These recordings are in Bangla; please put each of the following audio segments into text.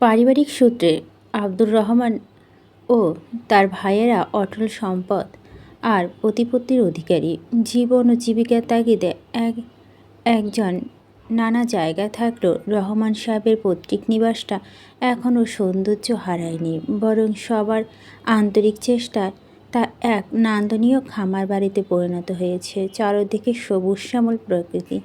পারিবারিক সূত্রে আব্দুর রহমান ও তার ভাইয়েরা অটল সম্পদ আর প্রতিপত্তির অধিকারী। জীবন ও জীবিকার তাগিদে এক, একজন নানা জায়গায় থাকলেও রহমান সাহেবের পৈতৃক নিবাসটা এখনও সৌন্দর্য হারায়নি। বরং সবার আন্তরিক চেষ্টায় তা এক নান্দনীয় খামার বাড়িতে পরিণত হয়েছে। চারদিকে সবুজ শ্যামল প্রকৃতি।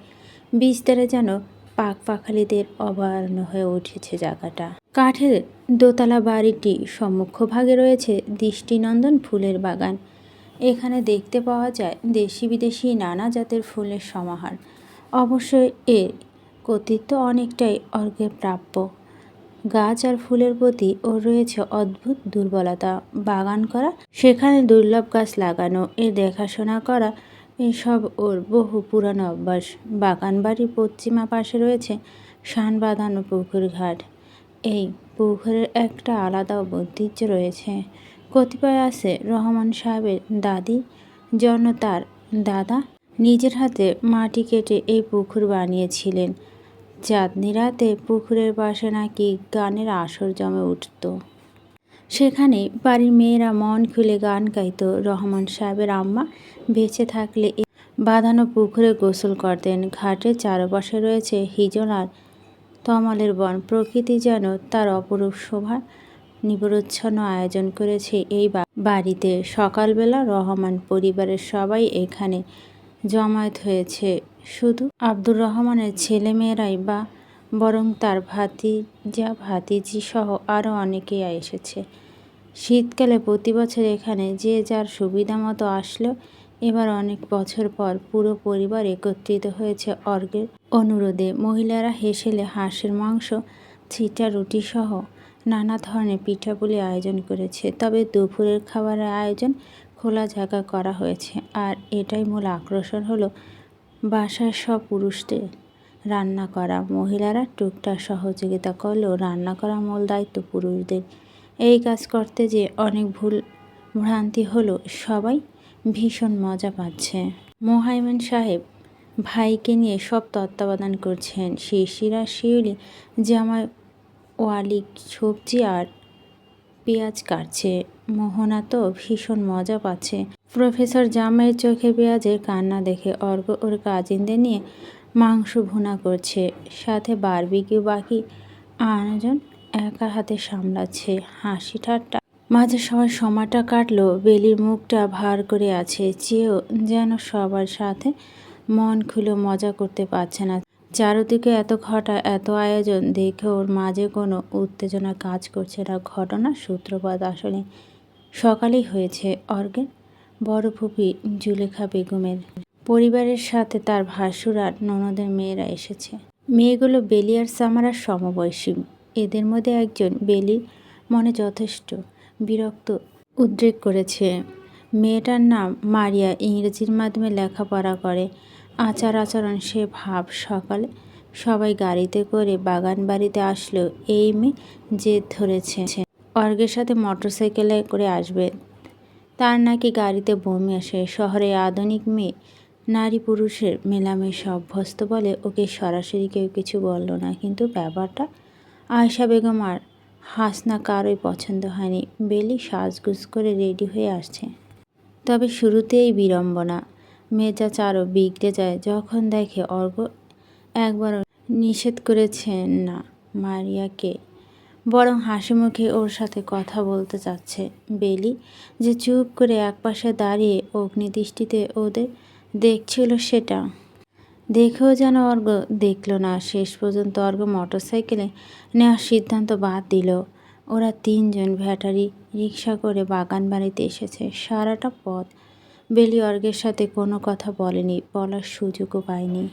বিস্তারে যেন পাক পাখালিদের অভয়ারণ্য হয়ে উঠেছে জায়গাটা। কাঠের দোতলা বাড়িটি সম্মুখভাগে রয়েছে দৃষ্টিনন্দন ফুলের বাগান। এখানে দেখতে পাওয়া যায় দেশি বিদেশি নানা জাতের ফুলের সমাহার। অবশ্যই এর কর্তৃত্ব অনেকটাই অর্ঘের প্রাপ্য। গাছ আর ফুলের প্রতি ওর রয়েছে অদ্ভুত দুর্বলতা। বাগান করা, সেখানে দুর্লভ গাছ লাগানো, এর দেখাশোনা করা এসব ওর বহু পুরানো অভ্যাস। বাগান বাড়ির পশ্চিমা পাশে রয়েছে শান বাঁধানো পুকুর ঘাট। এই পুকুরের একটা আলাদা ঐতিহ্য রয়েছে। কতিপয় আছে রহমান সাহেবের দাদি জন্য তার দাদা নিজের হাতে মাটি কেটে এই পুকুর বানিয়েছিলেন। চাঁদনি রাতে পুকুরের পাশে নাকি গানের আসর জমে উঠত। সেখানে বাড়ির মেয়েরা মন খুলে গান গাইত রহমান সাহেবের আম্মা বেঁচে থাকলে বাঁধানো পুকুরে গোসল করতেন। ঘাটের চারপাশে রয়েছে হিজন আর তমালের বন। প্রকৃতি যেন তার অপরূপ শোভা নিবরচ্ছন্ন আয়োজন করেছে এই বাড়িতে। সকালবেলা রহমান পরিবারের সবাই এখানে জমায়েত হয়েছে। শুধু আব্দুর রহমানের ছেলেমেয়েরাই বা, বরং তার ভাতিজা, ভাতিজি সহ আরও অনেকেই এসেছে। শীতকালে প্রতি বছর এখানে যে যার সুবিধা মতো আসলেও এবার অনেক বছর পর পুরো পরিবার একত্রিত হয়েছে অর্গের অনুরোধে। মহিলারা হেসেলে হাঁসের মাংস, ছিটা, রুটি সহ নানা ধরনের পিঠাপুলি আয়োজন করেছে। তবে দুপুরের খাবারের আয়োজন খোলা জায়গা করা হয়েছে আর এটাই মূল আকর্ষণ হলো বাসার সব পুরুষদের রান্না করা। মহিলারা টুকটাক সহযোগিতা করলেও রান্না করা মূল দায়িত্ব পুরুষদের। এই কাজ করতে যে অনেক ভুল ভ্রান্তি হলো, সবাই ভীষণ মজা পাচ্ছে। মোহাইমেন সাহেব, ভাইকে নিয়ে সব তত্ত্বাবধান করছেন। শিশিরা শিউলি, জামাই ওয়ালি, সবজি আর পেঁয়াজ কাটছে। মোহনা তো ভীষণ মজা পাচ্ছে। প্রফেসর জামাইয়ের চোখে পেঁয়াজের কান্না দেখে অর্ঘ ওর কাজিনদের নিয়ে মাংস ভুনা করছে। সাথে বারবিকিউ বাকি আয়োজন একা হাতে সামলাচ্ছে। হাসি ঠাট্টা মাঝে সবার সময়টা কাটলো, বেলির মুখটা ভার করে আছে, চেয়েও যেন সবার সাথে মন খুলে মজা করতে পারছে না। চারদিকে এত ঘটা, এত আয়োজন, দেখে ওর মাঝে কোনো উত্তেজনা কাজ করছে না। ঘটনা সূত্রপাত আসলে সকালেই হয়েছে। অর্গের বড় ফুপি, জুলেখা বেগমের পরিবারের সাথে তার ভাসুর আর ননদের মেয়েরা এসেছে। মেয়েগুলো বেলি আর সামারার সমবয়সী। এদের মধ্যে একজন বেলির মনে যথেষ্ট। বিরক্ত, উদ্রেক করেছে। মেয়েটার নাম মারিয়া, ইংরেজির মাধ্যমে লেখাপড়া করে। আচার আচরণ, সে ভাব সকালে সবাই গাড়িতে করে বাগান বাড়িতে আসলেও এই মেয়ে জেদ ধরেছে। অর্গের সাথে মোটরসাইকেলে করে আসবে। তার নাকি গাড়িতে বমি আসে। শহরে আধুনিক মেয়ে, নারী পুরুষের মেলামেশা অভ্যস্ত বলে ওকে সরাসরি কেউ কিছু বলল না। কিন্তু ব্যাপারটা আয়শা বেগম আর হাসনা কারোই পছন্দ হয়নি। বেলি সাজগুজ করে রেডি হয়ে আসছে। তবে শুরুতেই বিড়ম্বনা। মেজাজ আরও বিগড়ে যায়। যখন দেখে অর্ঘ একবারও নিষেধ করেছেন না মারিয়াকে, বরং হাসি মুখে ওর সাথে কথা বলতে চাচ্ছে। বেলি যে চুপ করে একপাশে দাঁড়িয়ে অগ্নিদৃষ্টিতে ওদের দেখছিল সেটা দেখেও যেন অর্ঘ দেখল না। শেষ পর্যন্ত অর্ঘ মোটরসাইকেলে নেওয়ার সিদ্ধান্ত বাদ দিল। ওরা তিনজন ব্যাটারি রিক্সা করে বাগান বাড়িতে এসেছে। সারাটা পথ বেলি অর্গের সাথে কোনো কথা বলেনি, বলার সুযোগও পায়নি।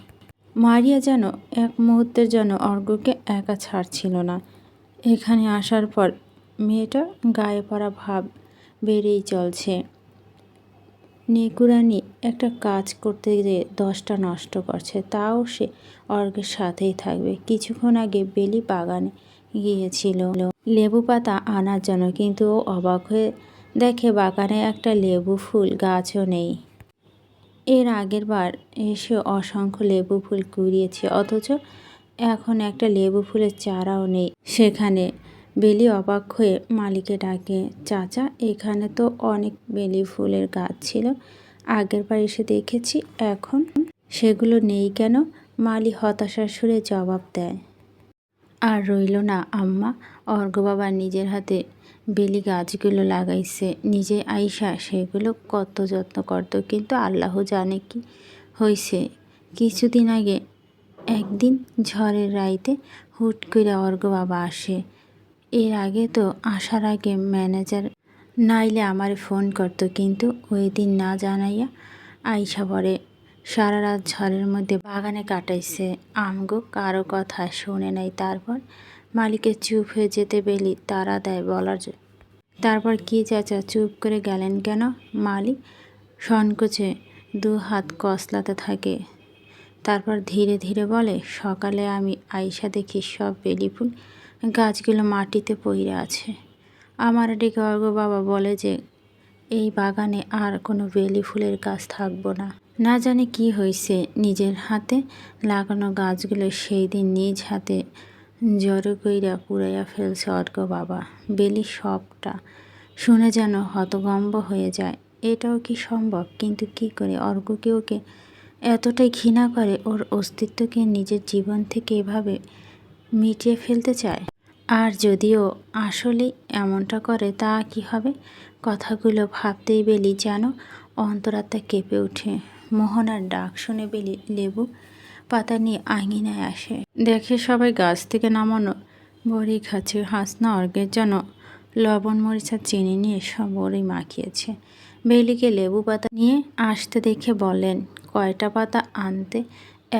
মারিয়া যেন এক মুহূর্তের জন্য অর্ঘ্যকে একা ছাড়ছিল না। এখানে আসার পর মেয়েটা গায়ে পড়া ভাব বেড়েই চলছে। নেকুরানি একটা কাজ করতে গিয়ে দশটা নষ্ট করছে, তাও সে অর্ঘের সাথেই থাকবে। কিছুক্ষণ আগে বেলি বাগানে গিয়েছিল। লেবু পাতা আনার জন্য, কিন্তু ও অবাক হয়ে দেখে বাগানে একটা লেবু ফুল গাছও নেই। এর আগের বার এসে অসংখ্য লেবু ফুল কুড়িয়েছে, অথচ এখন একটা লেবু ফুলের চারাও নেই। সেখানে বেলি অবাক হয়ে মালিকে ডাকে, চাচা, এখানে তো অনেক বেলি ফুলের গাছ ছিল। আগের বার এসে দেখেছি, এখন সেগুলো নেই কেন? মালি হতাশার সুরে জবাব দেয়, আর রইল না, আম্মা। অর্ঘ বাবা নিজের হাতে বেলি গাছগুলো লাগাইছে। নিজে আইসা সেগুলো কত যত্ন করতো, কিন্তু আল্লাহ জানে কি হয়েছে কিছুদিন আগে একদিন ঝড়ের রাইতে হুট করে অর্ঘ বাবা আসে। এর আগে তো আসার আগে ম্যানেজার নাইলে আমার ফোন করতো, কিন্তু ওই দিন না জানাইয়া আইসা পরে সারা রাত ঝড়ের মধ্যে বাগানে কাটাইছে। আমগো কারও কথা শুনে নাই। তারপর মালিকের চুপ হয়ে যেতে বেলি তারা দেয় বলার তারপর কি চাচা, চুপ করে গেলেন কেন? মালিক সংকোচে দু হাত কসলাতে থাকে। তারপর ধীরে ধীরে বলে, সকালে আমি আইসা দেখি সব বেলি ফুল গাছগুলো মাটিতে পড়ে আছে। আমার অর্ঘ বাবা বলে যে, এই বাগানে আর কোনো বেলি ফুলের গাছ থাকব না। না জানি কি হয়েছে নিজের হাতে লাগানো গাছগুলো সেই দিন নিজ হাতে জড়ো কইরা পুড়াইয়া ফেলছে অর্ঘ বাবা। বেলি সবটা শুনে যেন হতগম্ব হয়ে যায়। এটাও কি সম্ভব? কিন্তু কি করে? অর্ঘকে ওকে এতটাই ঘৃণা করে? ওর অস্তিত্বকে নিজের জীবন থেকে এভাবে মিটিয়ে ফেলতে চায়? আর যদিও আসলে এমনটা করে, তা কি হবে? কথাগুলো ভাবতেই বেলি যেন অন্তরাত্মা কেঁপে ওঠে। মোহনার ডাক শুনে বেলি লেবু পাতা নিয়ে আঙিনায় আসে। দেখে সবাই গাছ থেকে নামানো বড়ি খাচ্ছে। হাসনা অর্গের জন্য লবণ মরিচা চিনি নিয়ে সব বড়ি মাখিয়েছে। বেলিকে লেবু পাতা নিয়ে আসতে দেখে বলেন, কয়টা পাতা আনতে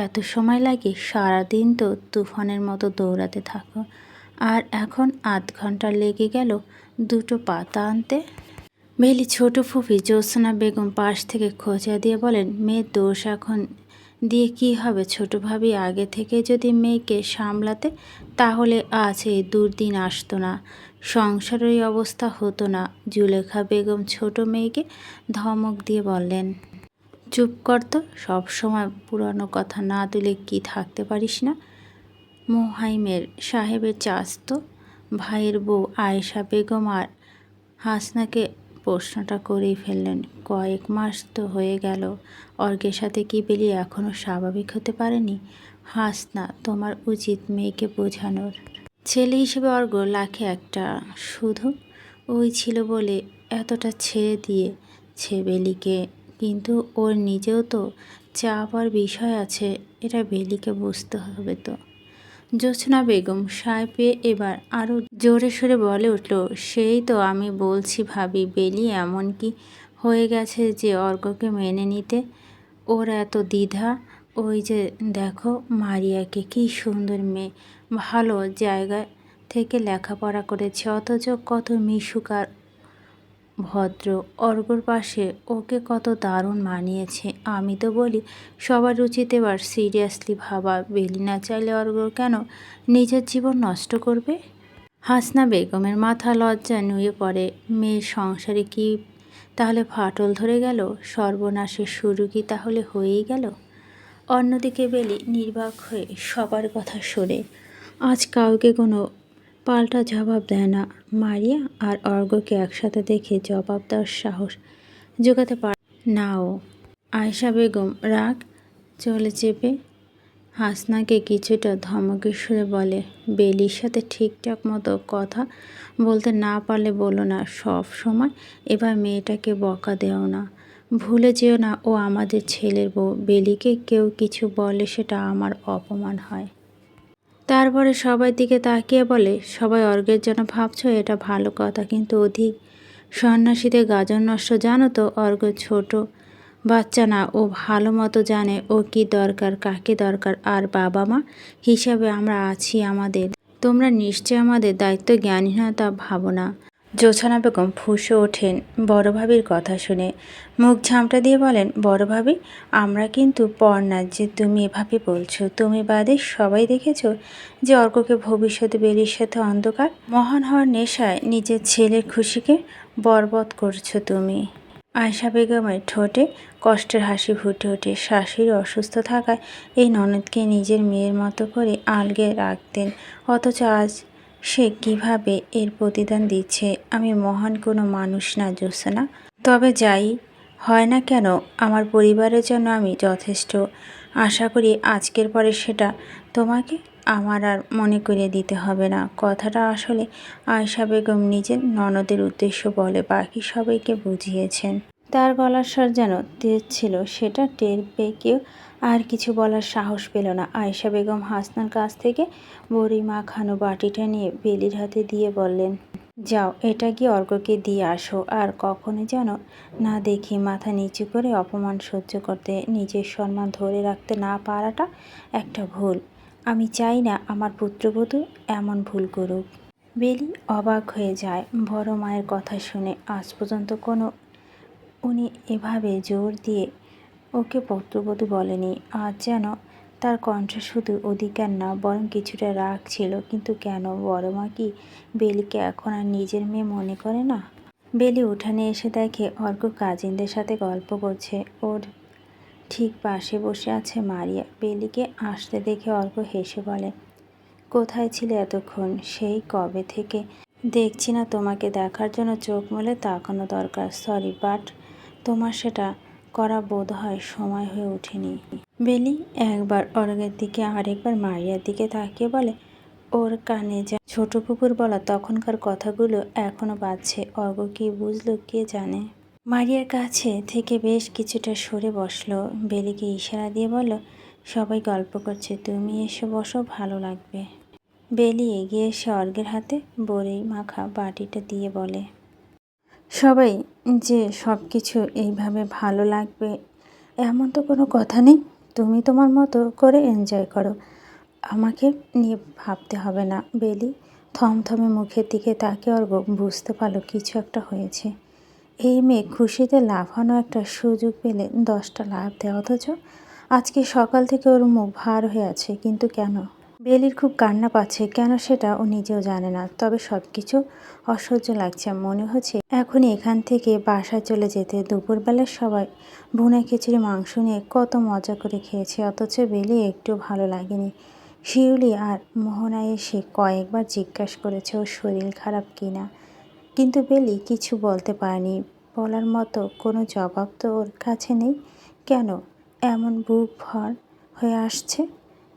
এত সময় লাগে? সারাদিন তো তুফানের মতো দৌড়াতে থাকো। আর এখন আধ ঘণ্টা লেগে গেল দুটো পাতা আনতে। বেলি ছোট ফুফি জ্যোৎস্না বেগম পাশ থেকে খোঁচা দিয়ে বলেন, মেয়ের দোষ এখন দিয়ে কি হবে? ছোট ভাবি আগে থেকে যদি মেয়েকে সামলাতে, তাহলে আজ এই দুর্দিন আসতো না। সংসারের অবস্থা হতো না। জুলেখা বেগম ছোট মেয়েকে ধমক দিয়ে বললেন, চুপ কর তো সব সময় পুরানো কথা না তুলে কি থাকতে পারিস না? মোহাইমের সাহেবের চাস্তো ভাইয়ের বউ আয়েশা বেগম আর হাসনাকে প্রশ্নটা করেই ফেললেন। কয়েক মাস তো হয়ে গেল। অর্গের সাথে কি বেলি এখনও স্বাভাবিক হতে পারেনি? হাসনা, তোমার উচিত মেয়েকে বোঝানোর। ছেলে হিসেবে অর্ঘ লাখে একটা। শুধু ওই ছিল বলে এতটা ছেড়ে দিয়েছে বেলিকে। কিন্তু ওর নিজেও তো চাপার বিষয় আছে, এটা বেলিকে বুঝতে হবে তো। জ্যোৎস্না বেগম সায় পেয়ে এবার আরও জোরে সোরে বলে উঠল, সেই তো আমি বলছি ভাবি, বেলি এমন কি হয়ে গেছে যে অর্ককে মেনে নিতে? ওর এত দ্বিধা? ওই যে দেখো মারিয়াকে কি সুন্দর মেয়ে। ভালো জায়গা থেকে লেখাপড়া করেছে, অথচ কত মিশুক আর ভদ্র অর্ঘর পাশে ওকে কত দারুণ মানিয়েছে। আমি তো বলি, সবার উচিত এবার সিরিয়াসলি ভাবা, বেলি না চাইলে অর্ঘ কেন নিজের জীবন নষ্ট করবে? হাসনা বেগমের মাথা লজ্জা নুয়ে পড়ে, মেয়ের সংসারে কি তাহলে ফাটল ধরে গেল? সর্বনাশের শুরু কি তাহলে হয়েই গেল? অন্যদিকে বেলি নির্বাক হয়ে সবার কথা শোনে, আজ কাউকে কোনো পাল্টা জবাব দেয় না। মারিয়া আর অর্ঘকে একসাথে দেখে জবাব দেওয়ার সাহস জোগাতে পার নাও। আয়শা বেগম রাগ, চলে চেপে হাসনাকে কিছুটা ধমকের সুরে বলে, বেলির সাথে ঠিকঠাক মতো কথা বলতে না পারলে বলো না, সব সময় এবার মেয়েটাকে বকা দেও না। ভুলে যেও না, ও আমাদের ছেলের বউ। বেলিকে কেউ কিছু বলে সেটা আমার অপমান হয়। তারপরে সবাই দিকে তাকিয়ে বলে, সবাই অর্গের জন্য ভাবছ, এটা ভালো কথা। কিন্তু অধিক সন্ন্যাসীদের গাজন নষ্ট, জানো তো, অর্গ ছোট। বাচ্চা না, ও ভালো মতো জানে ও কি দরকার, কাকে দরকার। আর বাবা মা হিসাবে আমরা আছি আমাদের। তোমরা নিশ্চয় আমাদের দায়িত্ব জ্ঞানহীনতা ভাবো না। জোছানা বেগম ফুসে ওঠেন বড় ভাবির কথা শুনে। মুখ ঝামটা দিয়ে বলেন, বড় ভাবি, আমরা কিন্তু পর না যে তুমি এভাবে বলছো, তুমি বাদে সবাই দেখেছ যে অর্ককে ভবিষ্যতে বেরির সাথে অন্ধকার, মহান হওয়ার নেশায় নিজের ছেলের খুশিকে বরবাদ করছ তুমি? আয়শা বেগমের ঠোঁটে কষ্টের হাসি ফুটে ওঠে। শাশুড়ি অসুস্থ থাকায় এই ননদকে নিজের মেয়ের মতো করে আলগে রাখতেন। অথচ আজ সে কীভাবে এর প্রতিদান দিচ্ছে? আমি মহান কোনো মানুষ না জ্যোৎস্না তবে যাই, হয় না কেন, আমার পরিবারের জন্য আমি যথেষ্ট। আশা করি আজকের পরে সেটা তোমাকে আমার আর মনে করিয়ে দিতে হবে না। কথাটা আসলে আয়শা বেগম নিজের ননদের উদ্দেশ্য বলে বাকি সবাইকে বুঝিয়েছেন। তার গলার স্বর যেন তেজ ছিল সেটা টের পেয়ে কেউ আর কিছু বলার সাহস পেল না। আয়েশা বেগম হাসনার কাছ থেকে বড়ি মাখানো বাটিটা নিয়ে বেলির হাতে দিয়ে বললেন, যাও, এটা কি অর্ককে দিয়ে আসো, আর কখনো যেন না দেখি মাথা নিচু করে অপমান সহ্য করতে। নিজের সম্মান ধরে রাখতে না পারাটা একটা ভুল। আমি চাই না আমার পুত্রবধূ এমন ভুল করুক। বেলি অবাক হয়ে যায়, বড় মায়ের কথা শুনে। আজ পর্যন্ত কোনো উনি এভাবে জোর দিয়ে ওকে পুত্রবধূ বলেনি। আজ যেন তার কণ্ঠে শুধু অধিকার না, বরং কিছুটা রাগ ছিল। কিন্তু কেন? বড় মা কি বেলিকে এখন আর নিজের মেয়ে মনে করে না? বেলি উঠানে এসে দেখে অর্ক কাজিনদের সাথে গল্প করছে। ওর ঠিক পাশে বসে আছে মারিয়া। বেলিকে আসতে দেখে অর্ক হেসে বলে, কোথায় ছিলে এতক্ষণ? সেই কবে থেকে? দেখছি না তোমাকে দেখার জন্য চোখ মেলে তাকানো দরকার। সরি, বাট তোমার সেটা করা বোধ হয় সময় হয়ে ওঠেনি। বেলি একবার অর্গের দিকে, আরেকবার মারিয়ার দিকে তাকিয়ে বলে, ওর কানে যা ছোট পুকুর বলা তখনকার কথাগুলো এখনও বাজছে। অর্গ কি বুঝলো, কে জানে? মারিয়ার কাছে থেকে বেশ কিছুটা সরে বসল। বেলিকে ইশারা দিয়ে বলল, সবাই গল্প করছে, তুমি এসে বসো, ভালো লাগবে। বেলি এগিয়ে এসে অর্গের হাতে বড়ি মাখা বাটিটা দিয়ে বলে সবাই যে সব কিছু এইভাবে ভালো লাগবে, এমন তো কোনো কথা নেই। তুমি তোমার মতো করে এনজয় করো। আমাকে নিয়ে ভাবতে হবে না, বেলি। থমথমে মুখের দিকে তাকে অর্গ বুঝতে পারল কিছু একটা হয়েছে। এই মেয়ে খুশিতে লাফানো একটা সুযোগ পেলে দশটা লাভ দেয়, অথচ আজকে সকাল থেকে ওর মুখ ভার হয়ে আছে, কিন্তু কেন? বেলির খুব কান্না পাচ্ছে, কেন সেটা ও নিজেও জানে না। তবে সব কিছু অসহ্য লাগছে। মনে হচ্ছে এখনই এখান থেকে বাসায় চলে যেতে। দুপুরবেলার সবাই ভুনা খিচুড়ি, মাংস নিয়ে কত মজা করে খেয়েছে। অথচ বেলি একটু ভালো লাগেনি। শিউলি আর মোহনা এসে কয়েকবার জিজ্ঞাসা করেছে, ওর শরীর খারাপ কি না? কিন্তু বেলি কিছু বলতে পারেনি। বলার মতো কোনো জবাব তো ওর কাছে নেই। কেন এমন বুক ভর হয়ে আসছে?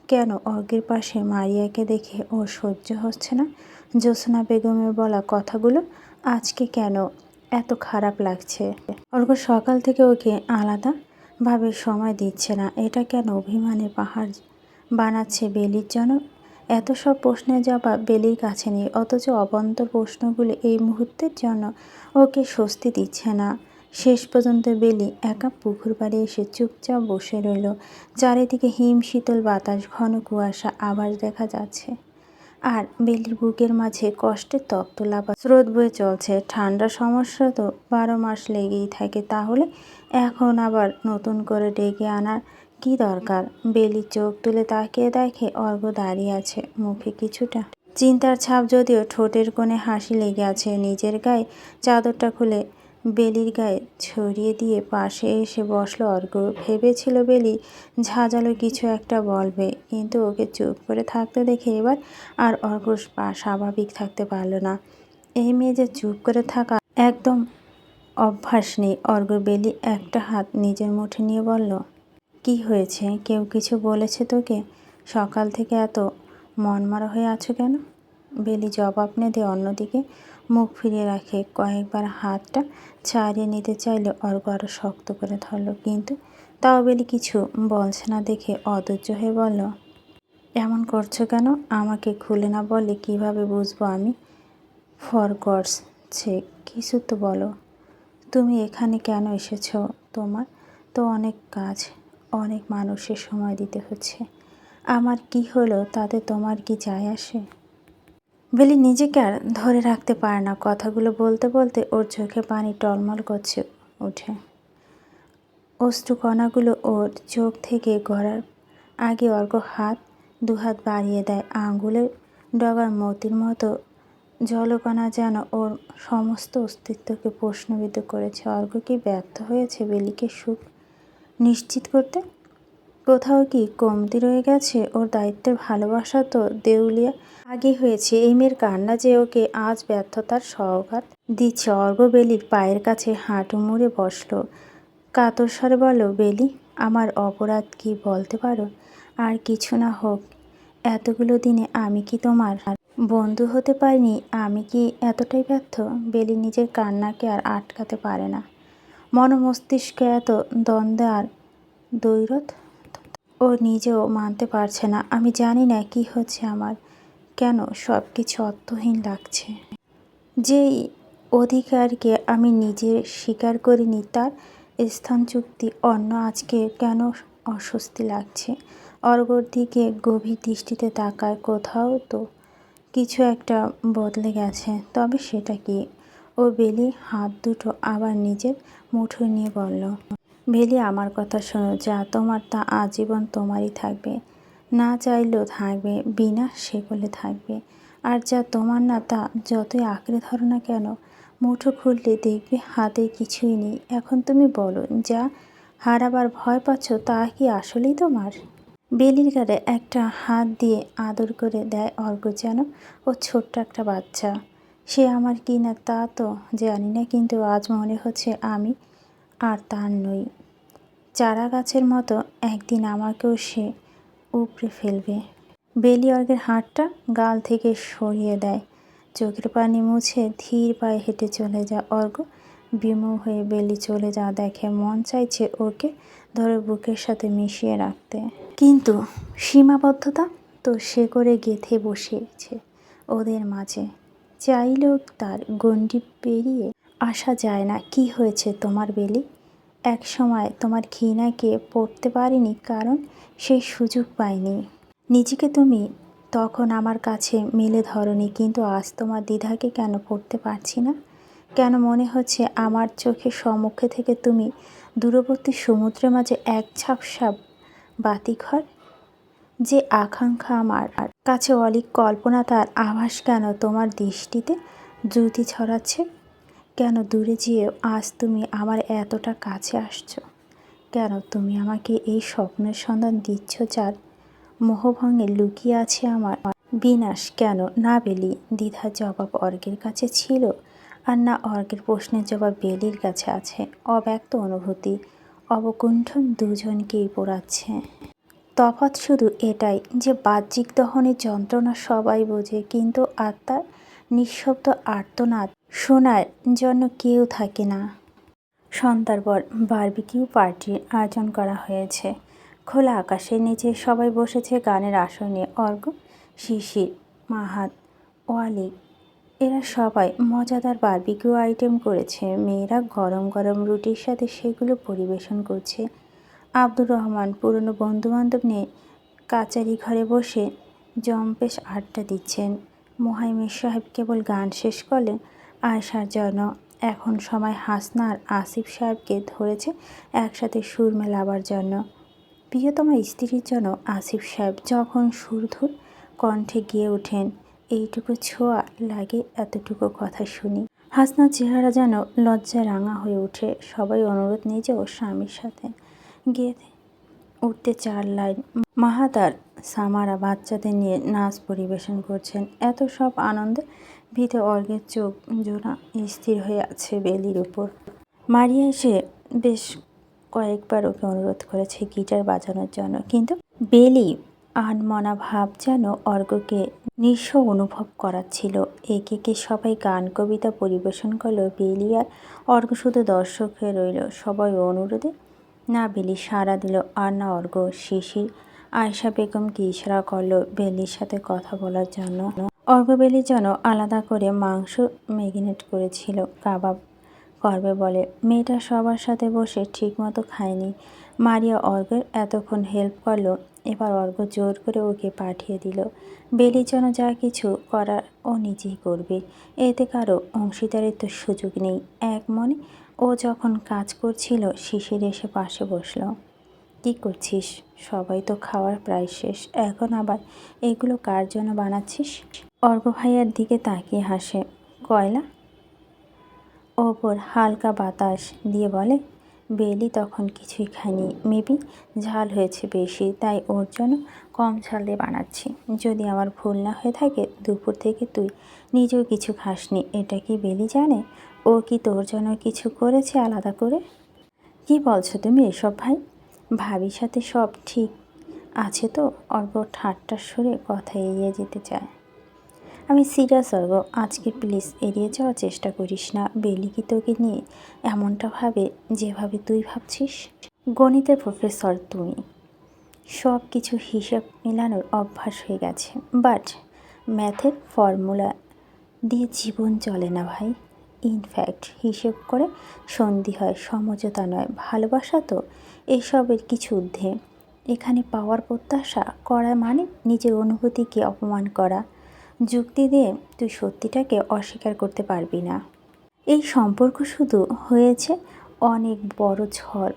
কেন অর্গের পাশে মারিয়াকে দেখে ও সহ্য হচ্ছে না? জ্যোৎস্না বেগমের বলা কথাগুলো আজকে কেন এত খারাপ লাগছে? অর্ঘ সকাল থেকে ওকে আলাদাভাবে সময় দিচ্ছে না। এটা কেন অভিমানের পাহাড় বানাচ্ছে বেলির জন্য? এত সব প্রশ্নের জবাব বেলির কাছে নেই, অথচ অবন্তর প্রশ্নগুলো এই মুহূর্তের জন্য ওকে স্বস্তি দিচ্ছে না। শেষ পর্যন্ত বেলি একা পুকুর পাড়ে এসে চুপচাপ বসে রইল। চারিদিকে হিম, শীতল বাতাস, ঘন কুয়াশা আবার দেখা যাচ্ছে। আর বেলির বুকের মাঝে কষ্টের তপ্ত লাভা স্রোত বয়ে চলছে। ঠান্ডার সমস্যা তো বারো মাস লেগেই থাকে। তাহলে এখন আবার নতুন করে ডেকে আনার কি দরকার? বেলি চোখ তুলে তাকিয়ে দেখে অর্ঘ দাঁড়িয়ে আছে মুখে কিছুটা। চিন্তার ছাপ যদিও ঠোঁটের কোণে হাসি লেগে আছে। নিজের গায়ে চাদরটা খুলে বেলির গায়ে ছড়িয়ে দিয়ে পাশে এসে বসল অর্ঘ। ভেবেছিল বেলি ঝাঁঝালো কিছু একটা বলবে, কিন্তু ওকে চুপ করে থাকতে দেখে এবার আর অর্ঘ স্বাভাবিক থাকতে পারল না। এই মেয়ে যে চুপ করে থাকা একদম অভ্যাস নেই। অর্ঘ বেলি একটা হাত নিজের মুঠে নিয়ে বলল, কি হয়েছে? কেউ কিছু বলেছে তোকে? সকাল থেকে এত মনমারা হয়ে আছো কেন? বেলি জবাব না দিয়ে অন্যদিকে মুখ ফিরিয়ে রাখে। কয়েকবার হাতটা ছাড়িয়ে নিতে চাইলে অর্ঘ আরও শক্ত করে ধরল, কিন্তু তাও বেলি কিছু বলছে না দেখে অধৈর্য হয়ে বলল, এমন করছ কেন? আমাকে খুলে না বলে কীভাবে বুঝব আমি? ফর গডস ছে কিছু তো বলো। তুমি এখানে কেন এসেছ? তোমার তো অনেক কাজ, অনেক মানুষের সময় দিতে হচ্ছে। আমার কি হলো? তাতে তোমার কি যায় আসে? বেলি নিজেকে আর ধরে রাখতে পারে না। কথাগুলো বলতে বলতে ওর চোখে পানি টলমল করছে ওঠে অশ্রু কণাগুলো ওর চোখ থেকে গড়ার আগে অর্ঘ হাত দুহাত বাড়িয়ে দেয়। আঙ্গুলের ডগার মতির মতো জলকণা যেন ওর সমস্ত অস্তিত্বকে প্রশ্নবিদ্ধ করেছে। অর্ঘ কি ব্যর্থ হয়েছে বেলিকে সুখ নিশ্চিত করতে? কোথাও কি কমতি রয়ে গেছে? ওর দায়িত্বের ভালোবাসা তো দেউলিয়া আগে হয়েছে। এই মেয়ের কান্না যে ওকে আজ ব্যর্থতার সহঘাত দিচ্ছে অর্ঘবেলির পায়ের কাছে হাঁটু মুড়ে বসল। কাতর স্বরে বলো বেলি, আমার অপরাধ কি বলতে পারো? আর কিছু না হোক, এতগুলো দিনে আমি কি তোমার বন্ধু হতে পারিনি? আমি কি এতটাই ব্যর্থ বেলি নিজের কান্নাকে আর আটকাতে পারে না। মন মস্তিষ্ক এত দ্বন্দ্ব আর দৈরত ও নিজেও মানতে পারছে না। আমি জানি না কি হচ্ছে আমার। কেন সব কিছু অর্থহীন লাগছে। যেই অধিকারকে আমি নিজে স্বীকার করিনি, তার স্থান চুক্তি অন্য আজকে কেন অস্বস্তি লাগছে? অর্ঘর দিকে গভীর দৃষ্টিতে তাকায়, কোথাও তো কিছু একটা বদলে গেছে। তবে সেটা কি? ও বেলি হাত দুটো আবার নিজের মুঠোয় নিয়ে বলল বেলি আমার কথা শোনো, যা তোমার তা আজীবন তোমারই থাকবে। না চাইলেও থাকবে, বিনা সেকলে থাকবে। আর যা তোমার না তা, যতই আঁকড়ে ধরো না কেন, মুঠো খুললে দেখবে হাতে কিছুই নেই। এখন তুমি বলো, যা হারাবার ভয় পাচ্ছ তা কি আসলেই তোমার? বেলির গায়ে একটা হাত দিয়ে আদর করে দেয় অর্ঘ যেন, ও ছোট্ট একটা বাচ্চা। সে আমার কি না তা তো জানি না, কিন্তু আজ মনে হচ্ছে আমি আর তার নই। চারা গাছের মতো একদিন আমাকেও সে উপড়ে ফেলবে। বেলি অর্ঘের হাতটা গাল থেকে সরিয়ে দেয়। চোখের পানি মুছে ধীর পায়ে হেঁটে চলে যায় অর্ঘ বিমুখ হয়ে বেলি চলে যা দেখে মন চাইছে ওকে ধরে বুকের সাথে মিশিয়ে রাখতে। কিন্তু সীমাবদ্ধতা তো সে করে গেথে বসেছে ওদের মাঝে। চাইলেও তার গণ্ডি পেরিয়ে আসা যায় না। কি হয়েছে তোমার বেলি? এক সময় তোমার ঘৃণাকে পড়তে পারিনি কারণ সেই সুযোগ পাইনি নিজেকে তুমি তখন আমার কাছে মেলে ধরনি, কিন্তু আজ তোমার দ্বিধাকে কেন পড়তে পারছি না? কেন মনে হচ্ছে আমার চোখের সম্মুখে থেকে তুমি দূরবর্তী সমুদ্রের মাঝে এক ঝাপসাপ বাতিঘর? যে আকাঙ্ক্ষা আমার। কাছে অলিক কল্পনা তার আভাস কেন তোমার দৃষ্টিতে দ্রুতি ছড়াচ্ছে? কেন দূরে যেয়েও আজ তুমি আমার এতটা কাছে আসছো? কেন তুমি আমাকে এই স্বপ্নের সন্ধান দিচ্ছ যার মোহভঙ্গে লুকিয়ে আছে আমার? বিনাশ, কেন? না বেলি, দ্বিধার জবাব অর্গের কাছে ছিল আর না অর্গের প্রশ্নের জবাব বেলির কাছে আছে। অব্যক্ত অনুভূতি অবকুণ্ঠন দুজনকেই পোড়াচ্ছে। তফাৎ শুধু এটাই যে বাহ্যিক দহনের যন্ত্রণা সবাই বোঝে, কিন্তু আত্মার নিঃশব্দ আর্তনাদ শোনার জন্য কেউ থাকে না। সন্ধ্যার পর বারবিকিউ পার্টির আয়োজন করা হয়েছে। খোলা আকাশের নিচে সবাই বসেছে গানের আসনে অর্ঘ শিশির, মাহাত, ওয়ালি, এরা সবাই মজাদার বার্বিকিউ আইটেম করেছে। মেয়েরা গরম গরম রুটির সাথে সেগুলো পরিবেশন করছে। আব্দুর রহমান পুরনো বন্ধুবান্ধব নিয়ে কাচারি ঘরে বসে জম্পেশ আড্ডা দিচ্ছেন। মোহাইমের সাহেব কেবল গান শেষ করলেন আয়সার জন্য। এখন সময় হাসনা আর আসিফ সাহেবকে ধরেছে একসাথে সুর মেলাবার জন্য। প্রিয়তমা স্ত্রীর জন্য আসিফ সাহেব যখন সুরধুর কণ্ঠে গিয়ে ওঠেন, এইটুকু ছোঁয়া লাগে এতটুকু কথা শুনি। হাসনার চেহারা যেন লজ্জায় রাঙা হয়ে ওঠে। সবাই অনুরোধ নিজেও স্বামীর সাথে গিয়ে উঠতে চার লাইন। মাহাতার সামারা বাচ্চাদের নিয়ে নাচ পরিবেশন করছেন। এত সব আনন্দে ভিতরে অর্গের চোখ জোড়া স্থির হয়ে আছে বেলির উপর। মারিয়া এসে বেশ কয়েকবার ওকে অনুরোধ করেছে গিটার বাজানোর জন্য। কিন্তু বেলি আনমনা ভাব যেন অর্ঘকে নিঃস্ব অনুভব করাচ্ছিল। একে কে সবাই গান, কবিতা পরিবেশন করল, বেলি আর অর্গ শুধু দর্শক হয়ে রইল। সবাই অনুরোধে না বেলি সাড়া দিল, আর না অর্ঘ শিশির আয়সা বেগমকে ইশারা করল? বেলির সাথে কথা বলার জন্য। অর্ঘ বেলির জন্য আলাদা করে মাংস ম্যাগিনেট করেছিল। কাবাব করবে বলে। মেয়েটা সবার সাথে বসে ঠিকমতো খায়নি। মারিয়া অর্ঘের এতক্ষণ হেল্প করল। এবার অর্ঘ জোর করে ওকে পাঠিয়ে দিল। বেলির জন্য যা কিছু করার ও নিজেই করবে। এতে কারও অংশীদারিত্ব সুযোগ নেই। এক মনে ও যখন কাজ করছিল, শিশির এসে পাশে বসল। কী করছিস? সবাই তো খাওয়ার প্রায় শেষ। এখন আবার এগুলো কার জন্য বানাচ্ছিস? অর্ঘ ভাইয়ার দিকে তাকিয়ে হাসে। কয়লা? ওপর হালকা বাতাস দিয়ে বলে, বেলি তখন কিছুই খায়নি। মেবি ঝাল হয়েছে বেশি, তাই ওর জন্য কম ঝাল দিয়ে বানাচ্ছি। যদি আমার ভুল না হয়ে থাকে, দুপুর থেকে তুই নিজেও কিছু খাসনি। এটা কি বেলি জানে? ও কি তোর জন্য কিছু করেছে আলাদা করে? কি বলছো তুমি এসব ভাই? ভাবির সাথে সব ঠিক। আছে তো, অল্প ঠাট্টার সুরে কথা এড়িয়ে যেতে চায়। আমি সিরিয়াস অর্গ, আজকে প্লিজ এড়িয়ে যাওয়ার চেষ্টা করিস না। বেলি কি তোকে নিয়ে এমনটা ভাবে যেভাবে তুই ভাবছিস? গণিতের প্রফেসর তুমি। সব কিছু হিসাব মেলানোর অভ্যাস হয়ে গেছে। বাট ম্যাথের ফর্মুলা দিয়ে জীবন চলে না ভাই। ইনফ্যাক্ট হিসেব করে সন্ধি হয়, সমঝোতা নয়। ভালোবাসা তো এসবের কিছু ঊর্ধ্বে। এখানে পাওয়ার প্রত্যাশা করা মানে নিজের অনুভূতিকে অপমান করা। যুক্তি দিয়ে তুই সত্যিটাকে অস্বীকার করতে পারবি না। এই সম্পর্ক শুধু হয়েছে অনেক বড় ঝড়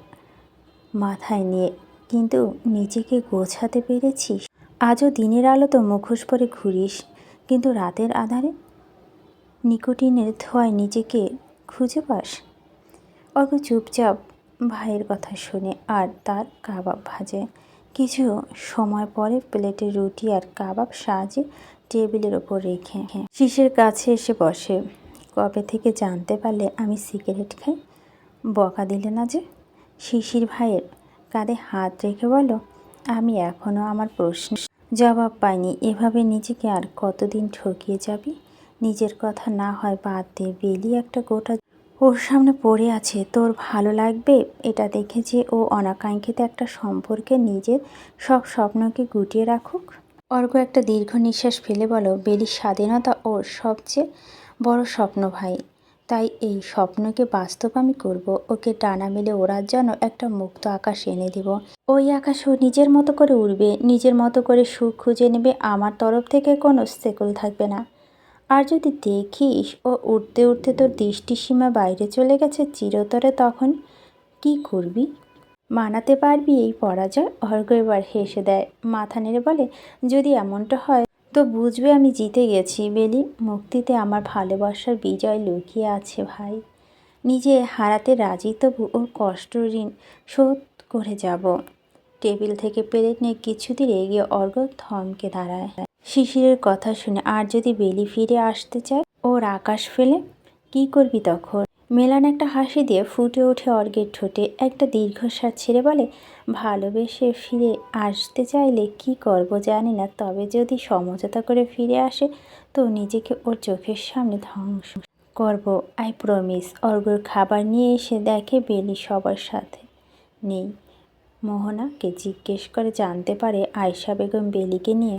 মাথায় নিয়ে। কিন্তু নিজেকে গোছাতে পেরেছিস? আজও দিনের আলো তো মুখোশ পরে ঘুরিস। কিন্তু রাতের আধারে নিকোটিনের ধোঁয়ায় নিজেকে খুঁজে পাস? অল্প চুপচাপ ভাইয়ের কথা শুনে আর তার কাবাব ভাজে। কিছু সময় পরে প্লেটে রুটি আর কাবাব সাজে টেবিলের ওপর রেখে শিশের কাছে এসে বসে। কবে থেকে জানতে পারলে আমি সিগারেট খাই? বকা দিলে না যে? শিশির ভাইয়ের কাঁধে হাত রেখে বলো আমি এখনও আমার প্রশ্ন জবাব পাইনি। এভাবে নিজেকে আর কতদিন ঠকিয়ে যাবি? নিজের কথা না হয় বাদ দে। বেলি একটা গোটা ওর সামনে পড়ে আছে। তোর ভালো লাগবে? এটা দেখে যে ও অনাকাঙ্ক্ষিত একটা সম্পর্কে নিজের সব স্বপ্নকে গুটিয়ে রাখুক। অর্ঘ একটা দীর্ঘ নিঃশ্বাস ফেলে বলো, বেলির স্বাধীনতা ওর সবচেয়ে বড় স্বপ্ন ভাই। তাই এই স্বপ্নকে বাস্তব আমি করব। ওকে ডানা মেলে ওড়ার জন্য একটা মুক্ত আকাশ এনে দেব। ওই আকাশ ও নিজের মতো করে উড়বে। নিজের মতো করে সুখ খুঁজে নেবে। আমার তরফ থেকে কোনো সেকুল থাকবে না। আর যদি দেখিস ও উঠতে উঠতে তোর দৃষ্টিসীমা বাইরে চলে গেছে চিরতরে তখন কি করবি? মানাতে পারবি এই পরাজয়? অর্ঘ এবার হেসে দেয়। মাথা নেড়ে বলে, যদি এমনটা হয় তো বুঝবে আমি জিতে গেছি। বেলি, মুক্তিতে আমার ভালোবাসার বিজয় লুকিয়ে আছে ভাই। নিজে হারাতে রাজি তবু ওর কষ্ট ঋণ শোধ করে যাব। টেবিল থেকে প্লেট নিয়ে কিছুদিন এগিয়ে অর্ঘ থমকে দাঁড়ায়। শিশিরের কথা শুনে আর যদি বেলি ফিরে আসতে চায়, ওর আকাশ ফেলে, কি করবি তখন? মেলান একটা হাসি দিয়ে ফুটে ওঠে অর্গের ঠোঁটে। একটা দীর্ঘশ্বাস ছেড়ে বলে, ভালোবেসে ফিরে আসতে চাইলে কি করব জানি না, তবে যদি সমঝোতা করে ফিরে আসে, তো নিজেকে ওর চোখের সামনে ধ্বংস করব আই প্রমিস অর্গর খাবার নিয়ে এসে দেখে বেলি সবার সাথে নেই। মোহনাকে জিজ্ঞেস করে জানতে পারে আয়শা বেগম বেলিকে নিয়ে।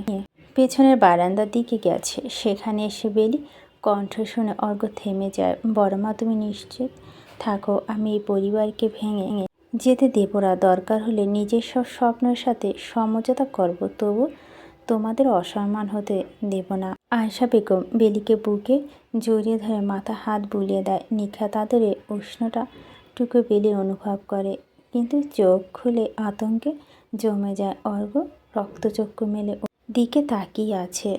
পেছনের বারান্দার দিকে গেছে। সেখানে এসে বেলি কণ্ঠ শুনে অর্ঘ থেমে যায়। বড় মা, তুমি নিশ্চিত থাকো, আমি এই পরিবারকে ভেঙে যেতে দেব না। দরকার হলে নিজের সব স্বপ্নের সাথে সমঝোতা করব, তবু তোমাদের অসম্মান হতে দেব না। আয়সা বেগম বেলিকে বুকে জড়িয়ে ধরে মাথা হাত বুলিয়ে দেয়। নিখাত আদরে উষ্ণটা টুকু বেলি অনুভব করে, কিন্তু চোখ খুলে আতঙ্কে জমে যায়। অর্ঘ রক্তচক্ষু মেলে দিকে তাকিয়ে আছে।